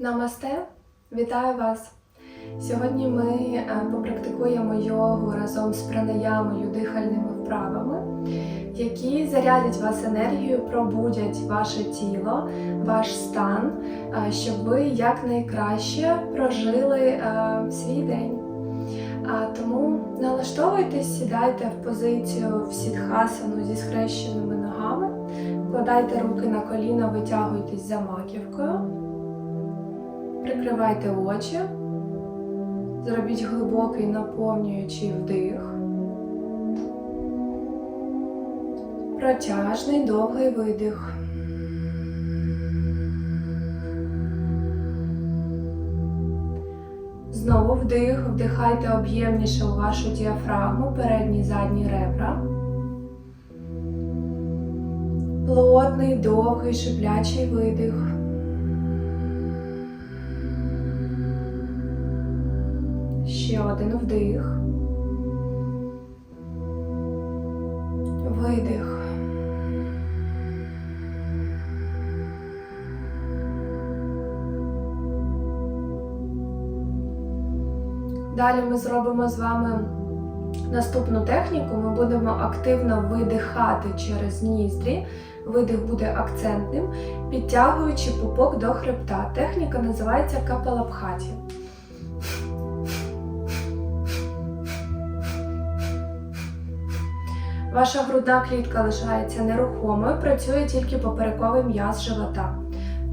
Намасте, вітаю вас! Сьогодні ми е, попрактикуємо йогу разом з пранаямою, дихальними вправами, які зарядять вас енергією, пробудять ваше тіло, ваш стан, е, щоб ви якнайкраще прожили е, свій день. Тому налаштовуйтесь, сідайте в позицію в сідхасану зі схрещеними ногами, вкладайте руки на коліна, витягуйтесь за маківкою. Прикривайте очі, зробіть глибокий наповнюючий вдих, протяжний довгий видих. Знову вдих, вдихайте об'ємніше у вашу діафрагму, передні задні ребра. Плотний, довгий, шиплячий видих. Ще один вдих. Видих. Далі ми зробимо з вами наступну техніку. Ми будемо активно видихати через ніздрі. Видих буде акцентним, підтягуючи пупок до хребта. Техніка називається капалабхаті. Ваша грудна клітка лишається нерухомою, працює тільки поперековий м'яз живота.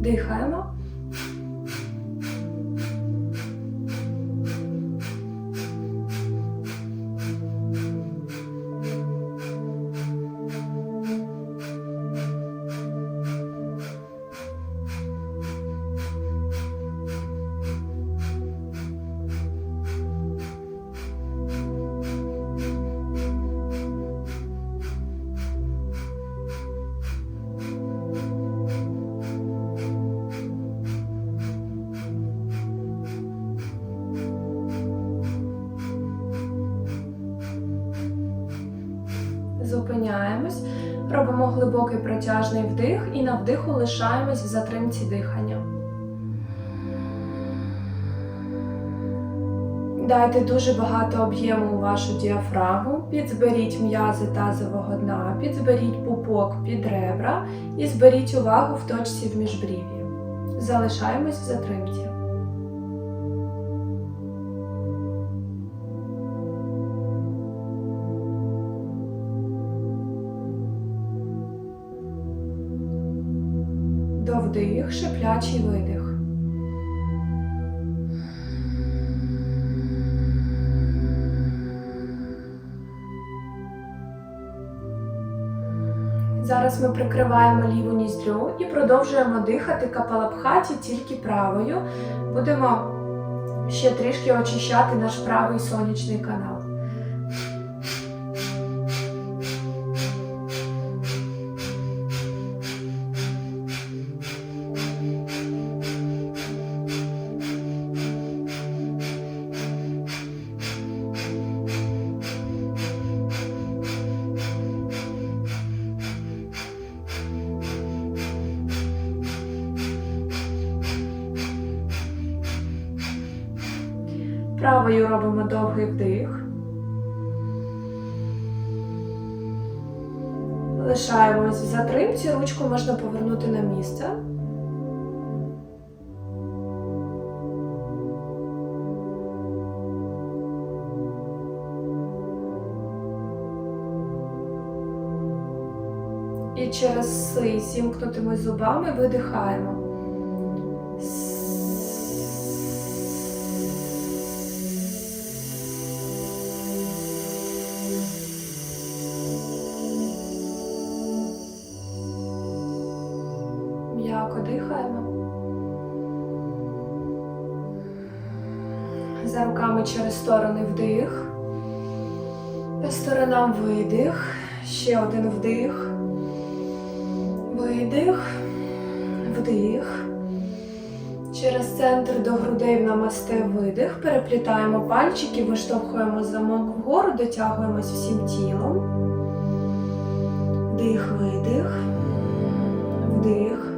Дихаємо. Зупиняємось, робимо глибокий протяжний вдих і на вдиху лишаємось в затримці дихання. Дайте дуже багато об'єму у вашу діафрагму, підзберіть м'язи тазового дна, підзберіть пупок під ребра і зберіть увагу в точці в міжбрів'ї. Залишаємось в затримці. До вдих, шиплячий видих. Зараз ми прикриваємо ліву ніздрю і продовжуємо дихати капалабхаті тільки правою. Будемо ще трішки очищати наш правий сонячний канал. Правою робимо довгий вдих. Лишаємось в затримці, ручку можна повернути на місце. І через си зімкнутими зубами видихаємо. Сторони вдих. По сторонам видих. Ще один вдих. Видих. Вдих. Через центр до грудей в намасте видих. Переплітаємо пальчики, виштовхуємо замок вгору, дотягуємось всім тілом. Вдих, видих. Вдих.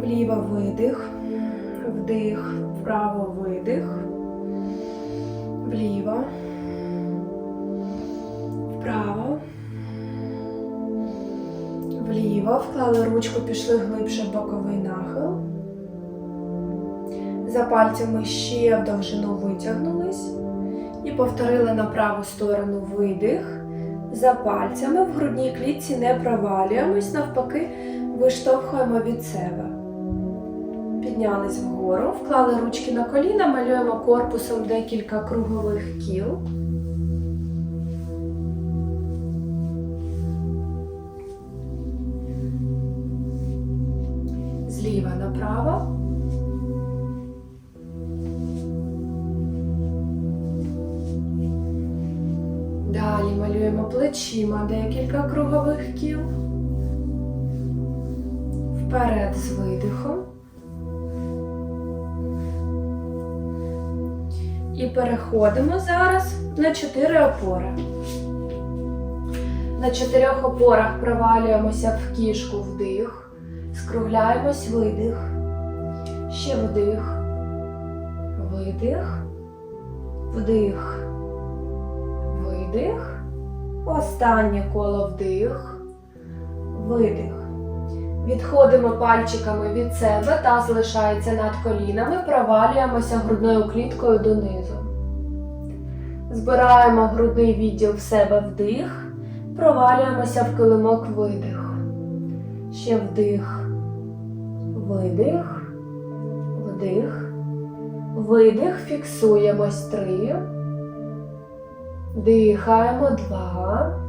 Вліво видих. вдих, вправо, видих, вліво, вправо, вліво, вклали ручку, пішли глибше в боковий нахил. За пальцями ще в довжину витягнулись. І повторили на праву сторону видих. За пальцями в грудній клітці не провалюємось, навпаки, виштовхуємо від себе. Піднялись вгору, вклали ручки на коліна, малюємо корпусом декілька кругових кіл. Зліва направо. Далі малюємо плечима декілька кругових кіл. Вперед з видихом. І переходимо зараз на чотири опори. На чотирьох опорах провалюємося в кішку вдих, скругляємось видих, ще вдих, видих, вдих, видих, останнє коло вдих, видих. Відходимо пальчиками від себе, таз залишається над колінами, провалюємося грудною кліткою донизу. Збираємо грудний відділ в себе вдих, провалюємося в килимок видих. Ще вдих, видих, вдих, видих, фіксуємось три. Дихаємо два.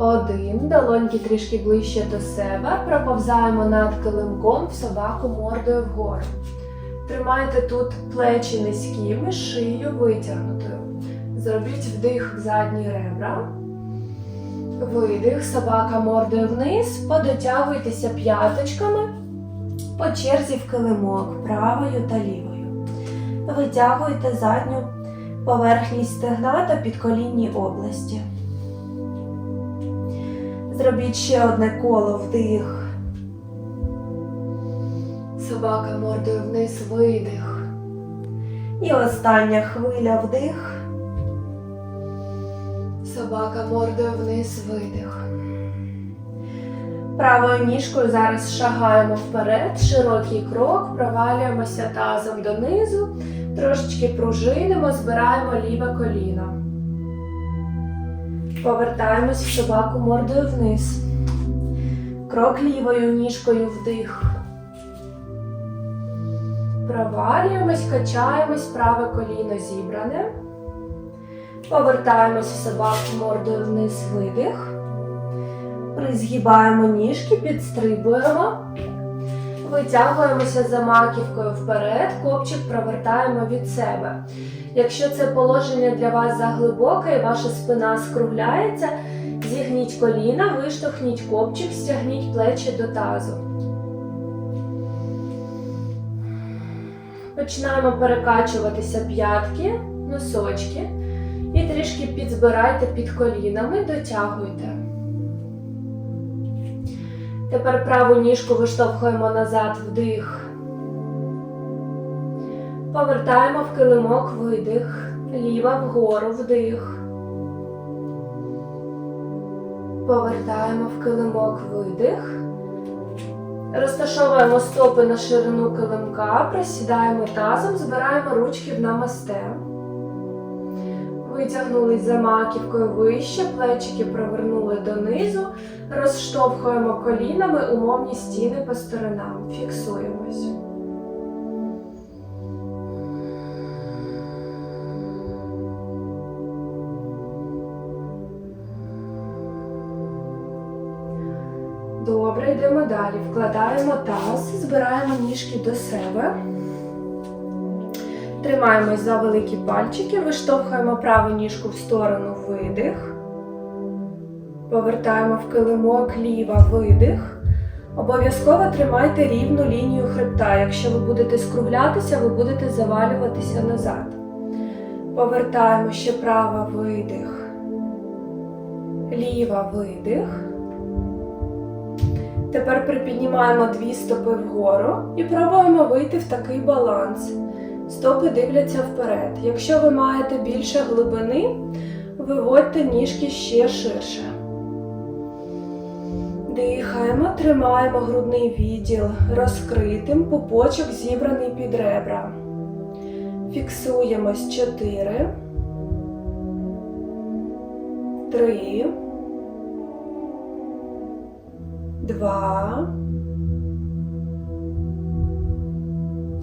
Один. Долоньки трішки ближче до себе. Проповзаємо над килимком в собаку мордою вгору. Тримайте тут плечі низькими, шию витягнутою. Зробіть вдих в задні ребра. Видих, собака мордою вниз. Подотягуйтеся п'яточками по черзі в килимок правою та лівою. Витягуйте задню поверхність стегна та підколінні області. Зробіть ще одне коло вдих. Собака мордою вниз видих. І остання хвиля вдих. Собака мордою вниз видих. Правою ніжкою зараз шагаємо вперед, широкий крок, провалюємося тазом донизу, трошечки пружинимо, збираємо ліве коліно. Повертаємось в собаку мордою вниз. Крок лівою ніжкою вдих. Провалюємось, качаємось, праве коліно зібране. Повертаємось в собаку мордою вниз видих. Призгибаємо ніжки, підстрибуємо. Витягуємося за маківкою вперед, копчик провертаємо від себе. Якщо це положення для вас заглибоке і ваша спина скругляється, зігніть коліна, виштовхніть копчик, стягніть плечі до тазу. Починаємо перекачуватися п'ятки, носочки і трішки підзбирайте під колінами, дотягуйте. Тепер праву ніжку виштовхуємо назад вдих. Повертаємо в килимок видих, ліва вгору вдих. Повертаємо в килимок видих. Розташовуємо стопи на ширину килимка, присідаємо тазом, збираємо ручки в намасте. Витягнулись за маківкою вище, плечики провернули донизу, розштовхуємо колінами умовні стіни по сторонам. Фіксуємось. Добре, йдемо далі. Вкладаємо таз, збираємо ніжки до себе. Тримаємось за великі пальчики, виштовхуємо праву ніжку в сторону видих. Повертаємо в килимок ліва видих. Обов'язково тримайте рівну лінію хребта. Якщо ви будете скруглятися, ви будете завалюватися назад. Повертаємо ще права видих. Ліва видих. Тепер припіднімаємо дві стопи вгору і пробуємо вийти в такий баланс. Стопи дивляться вперед. Якщо ви маєте більше глибини, виводьте ніжки ще ширше. Дихаємо, тримаємо грудний відділ розкритим, пупочок зібраний під ребра. Фіксуємось 4, 3, 2,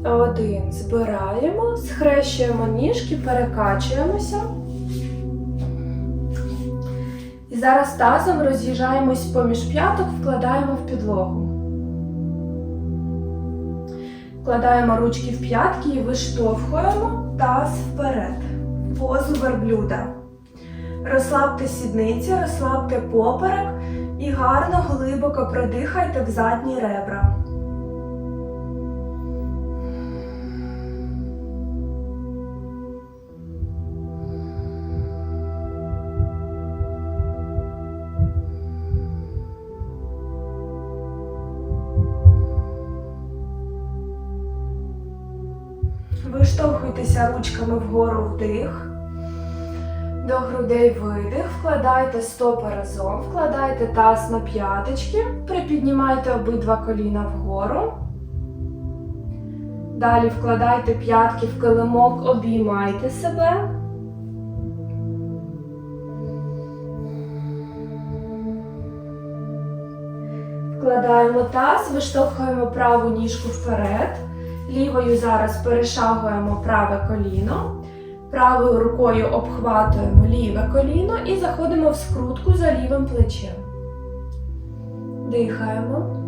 1. Збираємо, схрещуємо ніжки, перекачуємося. І зараз тазом роз'їжджаємось поміж п'яток, вкладаємо в підлогу. Вкладаємо ручки в п'ятки і виштовхуємо таз вперед. Позу верблюда. Розслабте сідниці, розслабте поперек і гарно глибоко продихайте в задні ребра. Виштовхуйтеся ручками вгору вдих. До грудей видих, вкладайте стопи разом, вкладайте таз на п'яточки, припіднімайте обидва коліна вгору. Далі вкладайте п'ятки в килимок, обіймайте себе. Вкладаємо таз, виштовхуємо праву ніжку вперед. Лівою зараз перешагуємо праве коліно. Правою рукою обхватуємо ліве коліно і заходимо в скрутку за лівим плечем. Дихаємо.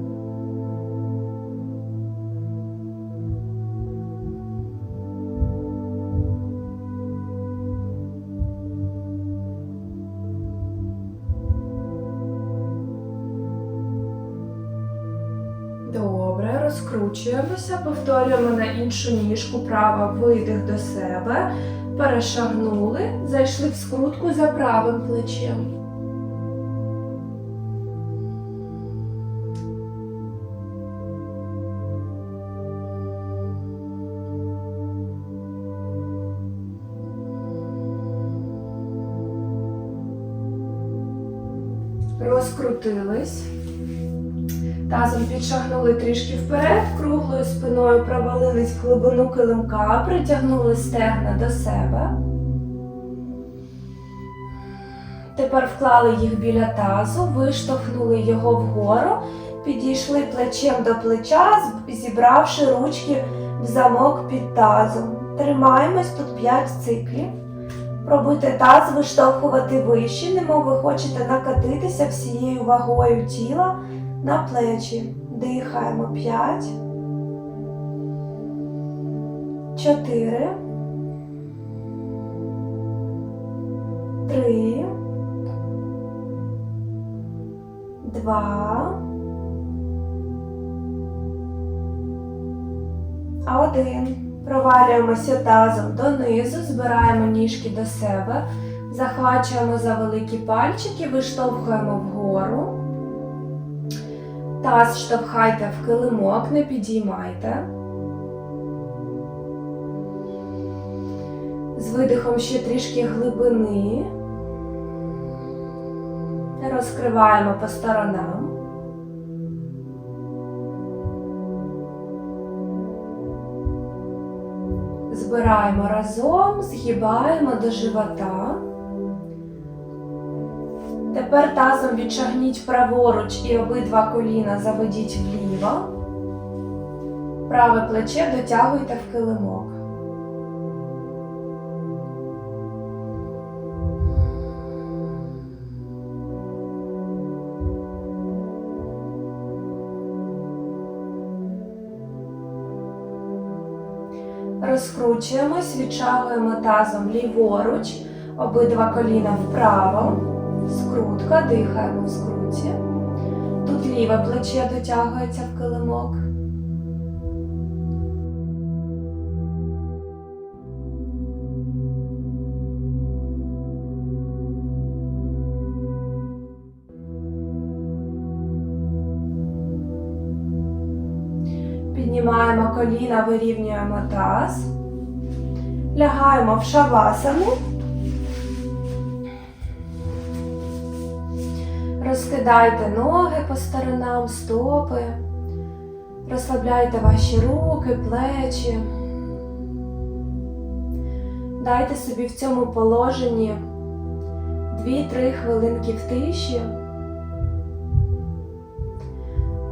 Добре, повторюємо на іншу ніжку, права видих до себе, перешагнули, зайшли в скрутку за правим плечем. Розкрутились. Тазом підшагнули трішки вперед, круглою спиною провалились в глибину килимка, притягнули стегна до себе. Тепер вклали їх біля тазу, виштовхнули його вгору, підійшли плечем до плеча, зібравши ручки в замок під тазом. Тримаємось тут 5 циклів. Пробуйте таз виштовхувати вище, немов ви хочете накатитися всією вагою тіла на плечі. Дихаємо 5. 4. 3. 2. А один. Провалюємося тазом донизу, збираємо ніжки до себе, захвачуємо за великі пальчики, виштовхуємо вгору. Таз штовхайте в килимок, не підіймайте. З видихом ще трішки глибини. Розкриваємо по сторонам. Збираємо разом, згибаємо до живота. Тепер тазом відшагніть праворуч і обидва коліна заведіть вліво. Праве плече дотягуйте в килимок. Розкручуємось, відшагуємо тазом ліворуч, обидва коліна вправо. Скрутка, дихаємо в скруті. Тут ліве плече дотягується в килимок. Піднімаємо коліна, вирівнюємо таз. Лягаємо в шавасану. Розкидайте ноги по сторонам, стопи. Розслабляйте ваші руки, плечі. Дайте собі в цьому положенні 2-3 хвилинки в тиші.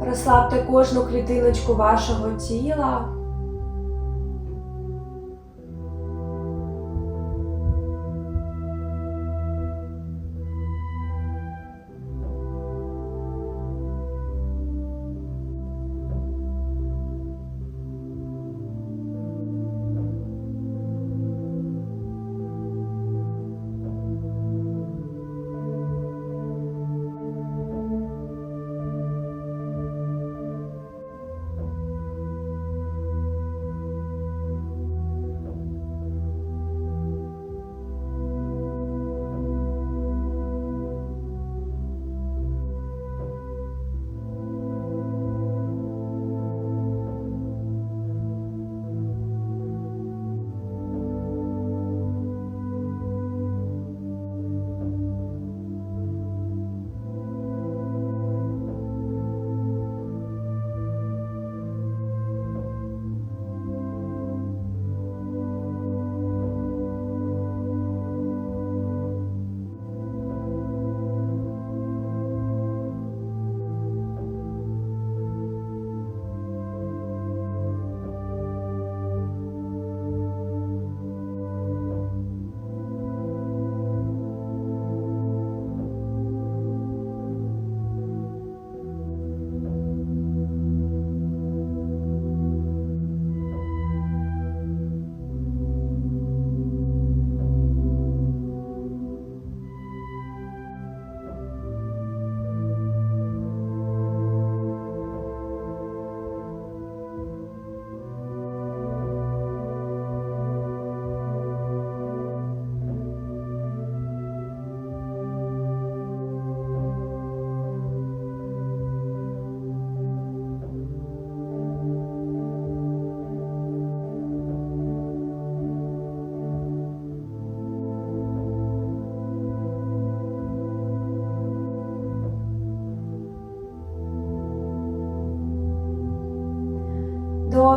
Розслабте кожну клітиночку вашого тіла.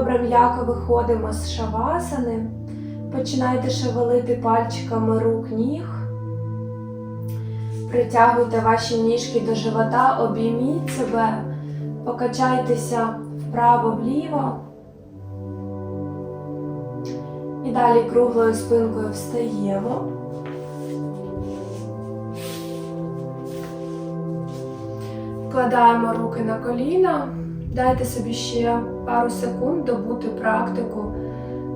Добре, м'яко виходимо з шавасани. Починайте шевелити пальчиками рук ніг. Притягуйте ваші ніжки до живота, обійміть себе, покачайтеся вправо-вліво. І далі круглою спинкою встаємо. Вкладаємо руки на коліна. Дайте собі ще пару секунд добути практику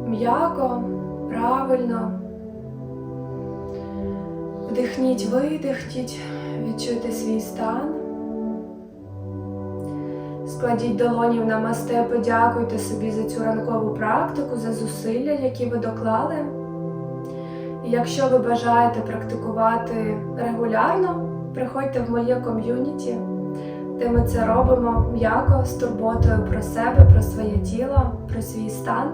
м'яко, правильно. Вдихніть, видихніть, відчуйте свій стан. Складіть долоні в намасте, подякуйте собі за цю ранкову практику, за зусилля, які ви доклали. І якщо ви бажаєте практикувати регулярно, приходьте в моє ком'юніті де ми це робимо м'яко з турботою про себе, про своє тіло, про свій стан.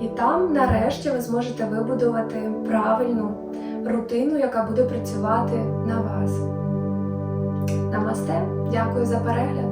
І там, нарешті, ви зможете вибудувати правильну рутину, яка буде працювати на вас. Намасте, дякую за перегляд!